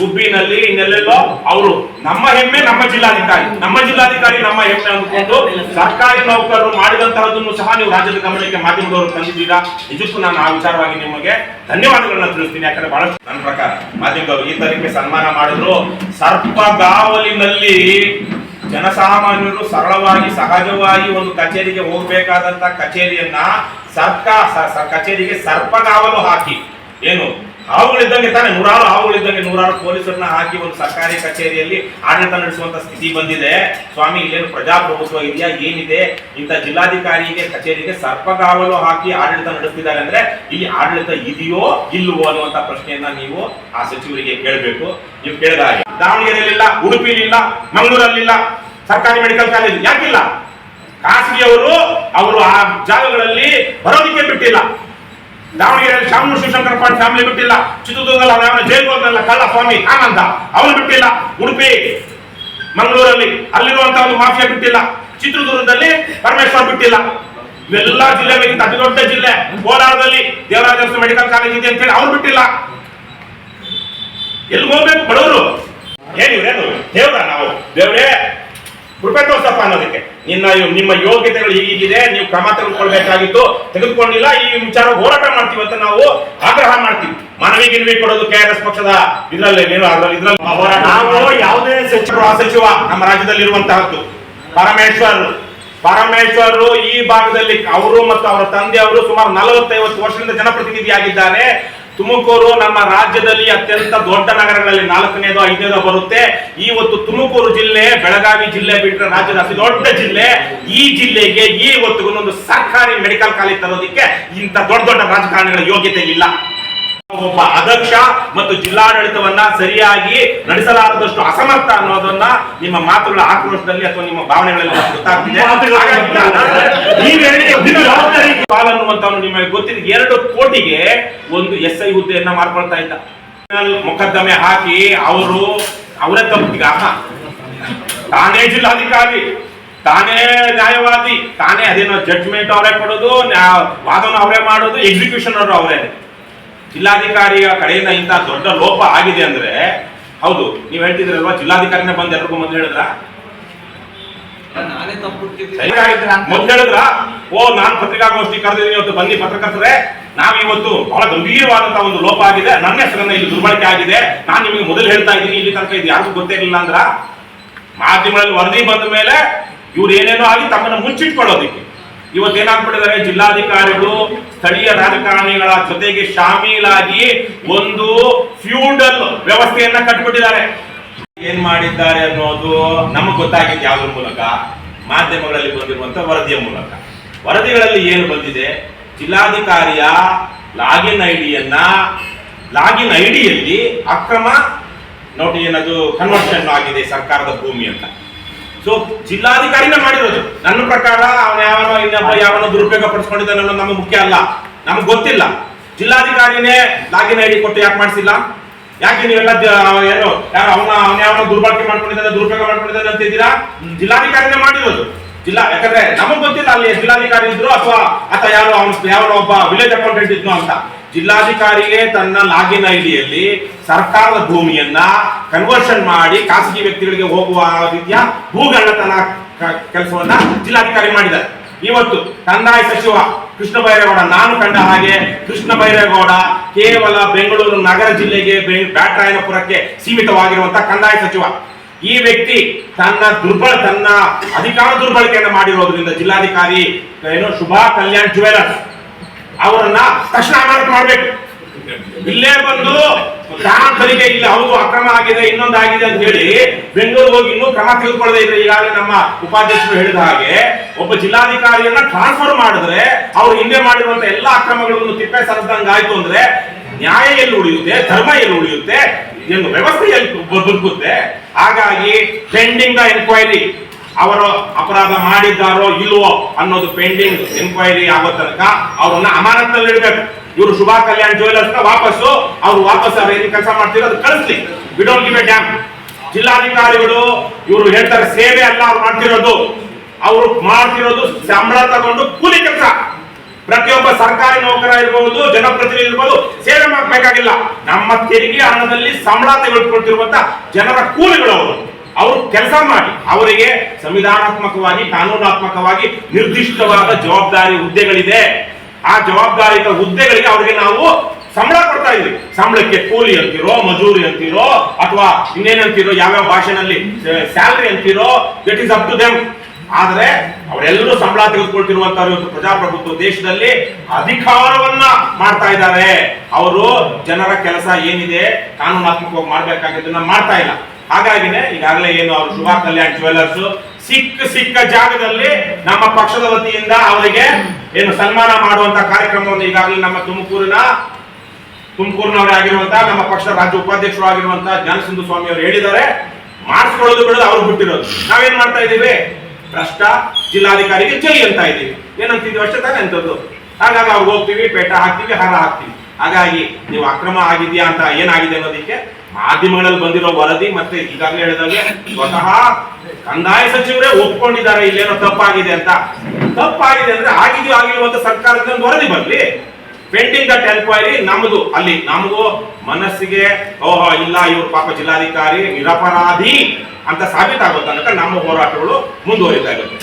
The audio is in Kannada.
ಗುಬ್ಬಿನಲ್ಲಿ ಇನ್ನೆಲ್ಲೆಲ್ಲೋ ಅವರು ನಮ್ಮ ಹೆಮ್ಮೆ ನಮ್ಮ ಜಿಲ್ಲಾಧಿಕಾರಿ. ನಮ್ಮ ಜಿಲ್ಲಾಧಿಕಾರಿ ನಮ್ಮ ಹೆಮ್ಮೆ ಅಂದ್ಕೊಂಡು ಸರ್ಕಾರಿ ನೌಕರರು ಮಾಡಿದಂತಹದನ್ನು ಸಹ ನೀವು ರಾಜ್ಯದ ಗಮನಕ್ಕೆ ಮಾಧ್ಯಮದವರು ತಂದಿದ್ದೀರಾ? ನಿಜಕ್ಕೂ ನಾನು ಆ ವಿಚಾರವಾಗಿ ನಿಮಗೆ ಧನ್ಯವಾದಗಳನ್ನ ತಿಳಿಸ್ತೀನಿ. ಯಾಕಂದ್ರೆ ಬಹಳಷ್ಟು ನನ್ನ ಪ್ರಕಾರ ಮಾಧ್ಯಮದವರು ಈ ತರಕ್ಕೆ ಸನ್ಮಾನ ಮಾಡಿದ್ರು. ಸರ್ಪಗಾವಲಿನಲ್ಲಿ ಜನಸಾಮಾನ್ಯರು ಸರಳವಾಗಿ, ಸಹಜವಾಗಿ ಒಂದು ಕಚೇರಿಗೆ ಹೋಗಬೇಕಾದಂತ ಕಚೇರಿಯನ್ನ ಸರ್ಕಾರ ಕಚೇರಿಗೆ ಸರ್ಪಗಾವಲು ಹಾಕಿ. ಏನು? ಹಾವುಗಳಿದ್ದಂಗೆ ತಾನೆ, ನೂರಾರು ಹಾವುಗಳಿದ್ದಂಗೆ ನೂರಾರು ಪೊಲೀಸರನ್ನ ಹಾಕಿ ಒಂದು ಸರ್ಕಾರಿ ಕಚೇರಿಯಲ್ಲಿ ಆಡಳಿತ ನಡೆಸುವಂತ ಸ್ಥಿತಿ ಬಂದಿದೆ. ಸ್ವಾಮಿ, ಇಲ್ಲೇನು ಪ್ರಜಾಪ್ರಭುತ್ವ ಇದೆಯಾ? ಏನಿದೆ? ಇಂಥ ಜಿಲ್ಲಾಧಿಕಾರಿಗೆ, ಕಚೇರಿಗೆ ಸರ್ಪಗಾವಲು ಹಾಕಿ ಆಡಳಿತ ನಡೆಸ್ತಿದ್ದಾರೆ ಅಂದ್ರೆ ಇಲ್ಲಿ ಆಡಳಿತ ಇದೆಯೋ ಇಲ್ಲವೋ ಅನ್ನುವಂತ ಪ್ರಶ್ನೆಯನ್ನ ನೀವು ಆ ಸಚಿವರಿಗೆ ಕೇಳಬೇಕು. ನೀವು ಕೇಳಿದ ಹಾಗೆ. ದಾವಣಗೆರೆಯಲ್ಲಿಲ್ಲ ಉಡುಪಿಲಿಲ್ಲ ಮಂಗಳೂರಲ್ಲಿಲ್ಲ, ಸರ್ಕಾರಿ ಮೆಡಿಕಲ್ ಕಾಲೇಜ್ ಯಾಕಿಲ್ಲ? ಖಾಸಗಿಯವರು ಅವರು ಆ ಜಾಗಗಳಲ್ಲಿ ಬರೋದಿಕ್ಕೆ ಬಿಟ್ಟಿಲ್ಲ. ದಾವಣಗೆರೆಯಲ್ಲಿ ಶಾಮೂರು ಶಿವಶಂಕರ ಪಾಟ್ ಫ್ಯಾಮಿಲಿ ಬಿಟ್ಟಿಲ್ಲ. ಚಿತ್ರದುರ್ಗದಲ್ಲಿ ಅವನ ಯಾವ ಕಳ್ಳ ಸ್ವಾಮಿ ಆನಂದ ಅವನು ಬಿಟ್ಟಿಲ್ಲ. ಉಡುಪಿ, ಮಂಗಳೂರಲ್ಲಿ ಅಲ್ಲಿರುವಂತಹ ಒಂದು ಮಾಫಿಯಾ ಬಿಟ್ಟಿಲ್ಲ. ಚಿತ್ರದುರ್ಗದಲ್ಲಿ ಪರಮೇಶ್ವರ್ ಬಿಟ್ಟಿಲ್ಲ. ಇವೆಲ್ಲ ಜಿಲ್ಲೆಗಳಿಗಿಂತ ಅತಿ ಜಿಲ್ಲೆ. ಕೋಲಾರದಲ್ಲಿ ದೇವರಾಜ ಮೆಡಿಕಲ್ ಕಾಲೇಜ್ ಇದೆ ಅಂತ ಹೇಳಿ ಅವ್ರು ಬಿಟ್ಟಿಲ್ಲ. ಎಲ್ಲಿ ಹೋಗ್ಬೇಕು ಬಡವರು? ಏನು ಏನು ದೇವ್ರ ನಾವು. ದೇವ್ರೇ ತೋರ್ಸಪ್ಪ ಅನ್ನೋದಕ್ಕೆ. ನಿನ್ನ ನಿಮ್ಮ ಯೋಗ್ಯತೆಗಳು ಹೀಗಿದೆ ನೀವು ಕ್ರಮ ತೆಗೆದುಕೊಳ್ಬೇಕಾಗಿತ್ತು. ತೆಗೆದುಕೊಂಡಿಲ್ಲ ಈ ವಿಚಾರ ಹೋರಾಟ ಮಾಡ್ತೀವಿ ಅಂತ ನಾವು ಆಗ್ರಹ ಮಾಡ್ತೀವಿ. ಮನವಿ ಗಿನ್ವಿ ಕೊಡೋದು ಕೆ ಆರ್ ಎಸ್ ಪಕ್ಷದ ಇದರಲ್ಲಿ ನಾವು ಯಾವುದೇ ಸಚಿವರು ಆ ಸಚಿವ ನಮ್ಮ ರಾಜ್ಯದಲ್ಲಿ ಇರುವಂತಹದ್ದು ಪರಮೇಶ್ವರ್. ಪರಮೇಶ್ವರ್ ಈ ಭಾಗದಲ್ಲಿ ಅವರು ಮತ್ತು ಅವರ ತಂದೆ ಅವರು ಸುಮಾರು ನಲವತ್ತೈವತ್ತು ವರ್ಷದಿಂದ ಜನಪ್ರತಿನಿಧಿಯಾಗಿದ್ದಾರೆ. ತುಮಕೂರು ನಮ್ಮ ರಾಜ್ಯದಲ್ಲಿ ಅತ್ಯಂತ ದೊಡ್ಡ ನಗರಗಳಲ್ಲಿ ನಾಲ್ಕನೇದು, ಐದನೇದು ಬರುತ್ತೆ. ಇವತ್ತು ತುಮಕೂರು ಜಿಲ್ಲೆ, ಬೆಳಗಾವಿ ಜಿಲ್ಲೆ ಬಿಟ್ಟರೆ ರಾಜ್ಯದ ಅತಿ ದೊಡ್ಡ ಜಿಲ್ಲೆ. ಈ ಜಿಲ್ಲೆಗೆ ಈ ಒಂದು ಸರ್ಕಾರಿ ಮೆಡಿಕಲ್ ಕಾಲೇಜ್ ತರೋದಕ್ಕೆ ಇಂಥ ದೊಡ್ಡ ದೊಡ್ಡ ರಾಜಕಾರಣಿಗಳ ಯೋಗ್ಯತೆ ಇಲ್ಲ. ಒಬ್ಬ ಅಧ್ಯಕ್ಷ ಮತ್ತು ಜಿಲ್ಲಾಡಳಿತವನ್ನ ಸರಿಯಾಗಿ ನಡೆಸಲಾರದಷ್ಟು ಅಸಮರ್ಥ ಅನ್ನೋದನ್ನ ನಿಮ್ಮ ಮಾತುಗಳ ಆಕ್ರೋಶದಲ್ಲಿ ಅಥವಾ ನಿಮ್ಮ ಭಾವನೆಗಳಲ್ಲಿ ಗೊತ್ತಾಗ್ತಿದೆ. ಪಾಲ್ ನಿಮಗೆ ಗೊತ್ತಿದೆ. ಎರಡು ಕೋಟಿಗೆ ಒಂದು ಎಸ್ ಐ ಹುದ್ದೆಯನ್ನ ಮಾಡ್ಕೊಳ್ತಾ ಇದ್ದ. ಮೊಕದ್ದಮೆ ಹಾಕಿ ಅವರು ಅವರೇ ತಪ್ಪಿಗ ತಾನೇ ಜಿಲ್ಲಾಧಿಕಾರಿ ತಾನೇ ನ್ಯಾಯವಾದಿ ತಾನೇ ಅದೇನೋ ಜಡ್ಜ್ಮೆಂಟ್ ಅವರೇ ಕೊಡೋದು ವಾದನ ಅವರೇ ಮಾಡೋದು ಎಕ್ಸಿಕ್ಯೂಷನ್ ಅವರು ಅವರೇ. ಜಿಲ್ಲಾಧಿಕಾರಿಯ ಕಡೆಯಿಂದ ಇಂಥ ದೊಡ್ಡ ಲೋಪ ಆಗಿದೆ ಅಂದ್ರೆ ಹೌದು ನೀವು ಹೇಳ್ತಿದ್ರಲ್ವಾ ಜಿಲ್ಲಾಧಿಕಾರಿನೇ ಬಂದು ಎಲ್ರಿಗೂ ಮೊದಲು ಹೇಳಿದ್ರ? ಮೊದಲು ಹೇಳಿದ್ರ? ಓ ನಾನ್ ಪತ್ರಿಕಾಗೋಷ್ಠಿ ಕರೆದಿದ್ದೀನಿ ಇವತ್ತು ಬನ್ನಿ ಪತ್ರಕರ್ತರೆ. ನಾವು ಇವತ್ತು ಬಹಳ ಗಂಭೀರವಾದಂತಹ ಒಂದು ಲೋಪ ಆಗಿದೆ. ನನ್ನ ಹೆಸರನ್ನ ಇಲ್ಲಿ ದುರ್ಬಳಕೆ ಆಗಿದೆ. ನಾನು ನಿಮಗೆ ಮೊದಲು ಹೇಳ್ತಾ ಇದ್ದೀನಿ ಇಲ್ಲಿ ತನಕ ಇದು ಯಾರಿಗೂ ಗೊತ್ತಿರಲಿಲ್ಲ ಅಂದ್ರ ಮಾಧ್ಯಮಗಳಲ್ಲಿ ವರದಿ ಬಂದ ಮೇಲೆ ಇವ್ರು ಏನೇನೋ ಆಗಿ ತಮ್ಮನ್ನ ಮುಚ್ಚಿಟ್ಕೊಳ್ಳೋದಿಕ್ಕೆ ಇವತ್ತೇನಾಗ್ಬಿಟ್ಟಿದ್ದಾರೆ ಜಿಲ್ಲಾಧಿಕಾರಿಗಳು ಸ್ಥಳೀಯ ರಾಜಕಾರಣಿಗಳ ಜೊತೆಗೆ ಶಾಮೀಲಾಗಿ ಒಂದು ಫ್ಯೂಡಲ್ ವ್ಯವಸ್ಥೆಯನ್ನ ಕಟ್ಬಿಟ್ಟಿದ್ದಾರೆ. ಏನ್ ಮಾಡಿದ್ದಾರೆ ಅನ್ನೋದು ನಮಗ್ ಗೊತ್ತಾಗಿದೆ ಯಾವ್ದ್ರ ಮೂಲಕ? ಮಾಧ್ಯಮಗಳಲ್ಲಿ ಬಂದಿರುವಂತ ವರದಿಯ ಮೂಲಕ. ವರದಿಗಳಲ್ಲಿ ಏನು ಬಂದಿದೆ? ಜಿಲ್ಲಾಧಿಕಾರಿಯ ಲಾಗಿನ್ ಐಡಿಯನ್ನ, ಲಾಗಿನ್ ಐಡಿಯಲ್ಲಿ ಅಕ್ರಮ ನೋಡಿ ಏನದು ಕನ್ವರ್ಷನ್ ಆಗಿದೆ ಸರ್ಕಾರದ ಭೂಮಿ ಅಂತ. ಸೊ ಜಿಲ್ಲಾಧಿಕಾರಿನೇ ಮಾಡಿರೋದು. ನನ್ನ ಪ್ರಕಾರ ಅವನ ಯಾವನೋ ಇನ್ನೊಬ್ಬ ಯಾವನೋ ದುರುಪಯೋಗ ಪಡಿಸ್ಕೊಂಡಿದ್ದಾನೆ ಅನ್ನೋದು ನಮಗೆ ಮುಖ್ಯ ಅಲ್ಲ. ನಮ್ಗೆ ಗೊತ್ತಿಲ್ಲ. ಜಿಲ್ಲಾಧಿಕಾರಿನೇ ಲಾಗಿನ್ ಐಡಿ ಕೊಟ್ಟು ಯಾಕೆ ಮಾಡಿಸಿಲ್ಲ? ಯಾಕೆ ನೀವೆಲ್ಲ ಏನು, ಯಾರು ಅವನ ಅವನ ಯಾವನ ದುರ್ಬಳಕೆ ಮಾಡ್ಕೊಂಡಿದ್ದಾನೆ, ದುರುಪಯೋಗ ಮಾಡ್ಕೊಂಡಿದ್ದಾನೆ ಅಂತಿದ್ದೀರಾ ಜಿಲ್ಲಾಧಿಕಾರಿನೇ ಮಾಡಿರೋದು. ಜಿಲ್ಲಾ ಯಾಕಂದ್ರೆ ನಮಗ್ ಗೊತ್ತಿಲ್ಲ ಅಲ್ಲಿ ಜಿಲ್ಲಾಧಿಕಾರಿ ಇದ್ರು ಅಥವಾ ಅಥವಾ ಯಾರು ಅವನ ಯಾವ ಒಬ್ಬ ವಿಲೇಜ್ ಅಕೌಂಟೆಂಟ್ ಇದ್ನು ಅಂತ. ಜಿಲ್ಲಾಧಿಕಾರಿಗೆ ತನ್ನ ಲಾಗಿನ್ ಐಡಿಯಲ್ಲಿ ಸರ್ಕಾರದ ಭೂಮಿಯನ್ನ ಕನ್ವರ್ಷನ್ ಮಾಡಿ ಖಾಸಗಿ ವ್ಯಕ್ತಿಗಳಿಗೆ ಹೋಗುವ ರೀತಿಯ ಭೂಗಳ್ಳತನ ಕೆಲಸವನ್ನ ಜಿಲ್ಲಾಧಿಕಾರಿ ಮಾಡಿದ್ದಾರೆ. ಇವತ್ತು ಕಂದಾಯ ಸಚಿವ ಕೃಷ್ಣ ಬೈರೇಗೌಡ ನಾನು ಕಂಡ ಹಾಗೆ ಕೃಷ್ಣ ಬೈರೇಗೌಡ ಕೇವಲ ಬೆಂಗಳೂರು ನಗರ ಜಿಲ್ಲೆಗೆ ಬ್ಯಾಟರಾಯನಪುರಕ್ಕೆ ಸೀಮಿತವಾಗಿರುವಂತಹ ಕಂದಾಯ ಸಚಿವ. ಈ ವ್ಯಕ್ತಿ ತನ್ನ ದುರ್ಬಳ, ತನ್ನ ಅಧಿಕಾರ ದುರ್ಬಳಕೆಯನ್ನು ಮಾಡಿರೋದ್ರಿಂದ ಜಿಲ್ಲಾಧಿಕಾರಿ ಏನು ಶುಭಾ ಕಲ್ಯಾಣ್ ಜುವೆಲರ್ಸ್ ಅವರನ್ನ ತಕ್ಷಣ ಅಮಾನತು ಮಾಡ್ಬೇಕು. ಇಲ್ಲೇ ಬಂದು ತಾನು ತನಿಖೆ ಇಲ್ಲ, ಹೌದು, ಅಕ್ರಮ ಆಗಿದೆ, ಇನ್ನೊಂದು ಆಗಿದೆ ಅಂತ ಹೇಳಿ ಬೆಂಗಳೂರಿಗೆ ಹೋಗಿ ಇನ್ನೂ ಕ್ರಮ ತಿಳ್ಕೊಳ್ಳದೆ ಇದ್ರೆ ಈಗಾಗಲೇ ನಮ್ಮ ಉಪಾಧ್ಯಕ್ಷರು ಹೇಳಿದ ಹಾಗೆ ಒಬ್ಬ ಜಿಲ್ಲಾಧಿಕಾರಿಯನ್ನ ಟ್ರಾನ್ಸ್ಫರ್ ಮಾಡಿದ್ರೆ ಅವ್ರು ಹಿಂದೆ ಮಾಡಿರುವಂತ ಎಲ್ಲಾ ಅಕ್ರಮಗಳನ್ನು ತಿಪ್ಪೆ ಸರದಂಗ ಆಯ್ತು ಅಂದ್ರೆ ನ್ಯಾಯ ಎಲ್ಲಿ ಉಳಿಯುತ್ತೆ, ಧರ್ಮ ಎಲ್ಲಿ ಉಳಿಯುತ್ತೆ ಎಂದು ವ್ಯವಸ್ಥೆ ಎಲ್ಲಿ ಬದುಕುತ್ತೆ ಹಾಗಾಗಿ ಪೆಂಡಿಂಗ್ ದ ಎನ್ಕ್ವೈರಿ ಅವರು ಅಪರಾಧ ಮಾಡಿದ್ದಾರೋ ಇಲ್ವೋ ಅನ್ನೋದು ಪೆಂಡಿಂಗ್ ಎನ್ಕ್ವೈರಿ ಆಗೋ ತನಕ ಅವ್ರನ್ನ ಅಮಾನತ್ನಲ್ಲಿ ಇಡಬೇಕು. ಇವರು ಶುಭಾ ಕಲ್ಯಾಣ್ ಜ್ಯುವೆಲರ್ಸ್ ವಾಪಸ್ಸು, ಅವ್ರು ವಾಪಸ್ ಅವ್ರು ಏನು ಕೆಲಸ ಮಾಡ್ತಿರೋ ಅದು ಕಳಿಸ್ಲಿ. ವಿಡೋಂಟ್ ಗಿವ್ ಡ್ಯಾಮ್ ಜಿಲ್ಲಾಧಿಕಾರಿಗಳು ಇವರು ಹೇಳ್ತಾರೆ, ಸೇವೆ ಅಲ್ಲ, ಅವ್ರು ಮಾಡ್ತಿರೋದು. ಅವರು ಮಾಡ್ತಿರೋದು ಸಂಬಳ ತಗೊಂಡು ಕೂಲಿ ಕೆಲಸ. ಪ್ರತಿಯೊಬ್ಬ ಸರ್ಕಾರಿ ನೌಕರ ಇರಬಹುದು ಜನಪ್ರತಿನಿಧಿ ಇರಬಹುದು ಸೇವೆ ಮಾಡಬೇಕಾಗಿಲ್ಲ. ನಮ್ಮ ತೆರಿಗೆ ಹಣದಲ್ಲಿ ಸಂಬಳ ತೆಗೆದುಕೊಳ್ತಿರುವಂತ ಜನರ ಕೂಲಿಗಳು ಅವರು. ಅವರು ಕೆಲಸ ಮಾಡಿ. ಅವರಿಗೆ ಸಂವಿಧಾನಾತ್ಮಕವಾಗಿ, ಕಾನೂನಾತ್ಮಕವಾಗಿ ನಿರ್ದಿಷ್ಟವಾದ ಜವಾಬ್ದಾರಿ ಹುದ್ದೆಗಳಿದೆ. ಆ ಜವಾಬ್ದಾರಿಯ ಹುದ್ದೆಗಳಿಗೆ ಅವರಿಗೆ ನಾವು ಸಂಬಳ ಕೊಡ್ತಾ ಇದ್ವಿ. ಸಂಬಳಕ್ಕೆ ಕೂಲಿ ಅಂತಿರೋ, ಮಜೂರಿ ಅಂತಿರೋ, ಅಥವಾ ಇನ್ನೇನಂತಿರೋ ಯಾವ್ಯಾವ ಭಾಷೆನಲ್ಲಿ ಸ್ಯಾಲ್ರಿ ಅಂತಿರೋ that is up to them ಆದರೆ ಅವರೆಲ್ಲರೂ ಸಂಬಳ ತೆಗೆದುಕೊಳ್ತಿರುವಂತಹ ಇವತ್ತು ಪ್ರಜಾಪ್ರಭುತ್ವ ದೇಶದಲ್ಲಿ ಅಧಿಕಾರವನ್ನ ಮಾಡ್ತಾ ಇದ್ದಾರೆ. ಅವರು ಜನರ ಕೆಲಸ ಏನಿದೆ, ಕಾನೂನಾತ್ಮಕವಾಗಿ ಮಾಡ್ಬೇಕಾಗಿದ್ದನ್ನ ಮಾಡ್ತಾ ಇಲ್ಲ. ಹಾಗಾಗಿನೇ ಈಗಾಗಲೇ ಏನು ಅವರು ಶುಭ ಕಲ್ಯಾಣ್ ಜುವೆಲ್ಲರ್ಸ್ ಸಿಕ್ಕ ಸಿಕ್ಕ ಜಾಗದಲ್ಲಿ ನಮ್ಮ ಪಕ್ಷದ ವತಿಯಿಂದ ಅವರಿಗೆ ಏನು ಸನ್ಮಾನ ಮಾಡುವಂತ ಕಾರ್ಯಕ್ರಮವನ್ನು ಈಗಾಗಲೇ ನಮ್ಮ ತುಮಕೂರಿನ ತುಮಕೂರಿನವರೇ ಆಗಿರುವಂತಹ ನಮ್ಮ ಪಕ್ಷದ ರಾಜ್ಯ ಉಪಾಧ್ಯಕ್ಷರು ಆಗಿರುವಂತಹ ಜ್ಞಾನಸಿಂಧು ಸ್ವಾಮಿ ಅವರು ಹೇಳಿದ್ದಾರೆ. ಮಾಡಿಸ್ಕೊಳ್ಳೋದು ಬಿಡೋದು ಅವ್ರು ಬಿಟ್ಟಿರೋದು. ನಾವೇನ್ ಮಾಡ್ತಾ ಇದ್ದೀವಿ? ಭ್ರಷ್ಟ ಜಿಲ್ಲಾಧಿಕಾರಿಗೆ ಜೈ ಅಂತ ಇದ್ದೀವಿ. ಏನಂತಿದೀವಿ ಅಷ್ಟೇ ತಾನೇ ಅಂತದ್ದು ಹಾಗಾಗಿ ಅವ್ರು ಹೋಗ್ತೀವಿ, ಪೇಟ ಹಾಕ್ತೀವಿ, ಹಾರ ಹಾಕ್ತೀವಿ. ಹಾಗಾಗಿ ನೀವು ಅಕ್ರಮ ಆಗಿದೆಯಾ ಅಂತ ಏನಾಗಿದೆ ಅನ್ನೋದಕ್ಕೆ ಮಾಧ್ಯಮಗಳಲ್ಲಿ ಬಂದಿರೋ ವರದಿ ಮತ್ತೆ ಈಗಾಗಲೇ ಹೇಳಿದಾಗೆ ಸ್ವತಃ ಕಂದಾಯ ಸಚಿವರೇ ಒಪ್ಕೊಂಡಿದ್ದಾರೆ, ಇಲ್ಲೇನೋ ತಪ್ಪಾಗಿದೆ ಅಂತ. ತಪ್ಪಾಗಿದೆ ಅಂದ್ರೆ ಆಗಿದೆಯೋ ಆಗಿರುವಂತ ಸರ್ಕಾರದಿಂದ ಒಂದು ವರದಿ ಬರ್ಲಿ. ಪೆಂಡಿಂಗ್ ದಟ್ ಎನ್ಕ್ವೈರಿ ನಮ್ದು, ಅಲ್ಲಿ ನಮಗೂ ಮನಸ್ಸಿಗೆ, ಓಹೋ, ಇಲ್ಲ, ಇವ್ರು ಪಾಪ ಜಿಲ್ಲಾಧಿಕಾರಿ, ನಿರಪರಾಧಿ ಅಂತ ಸಾಬೀತಾಗೋ ತನಕ ನಮ್ಮ ಹೋರಾಟಗಳು ಮುಂದುವರಿತಾ ಇರುತ್ತೆ.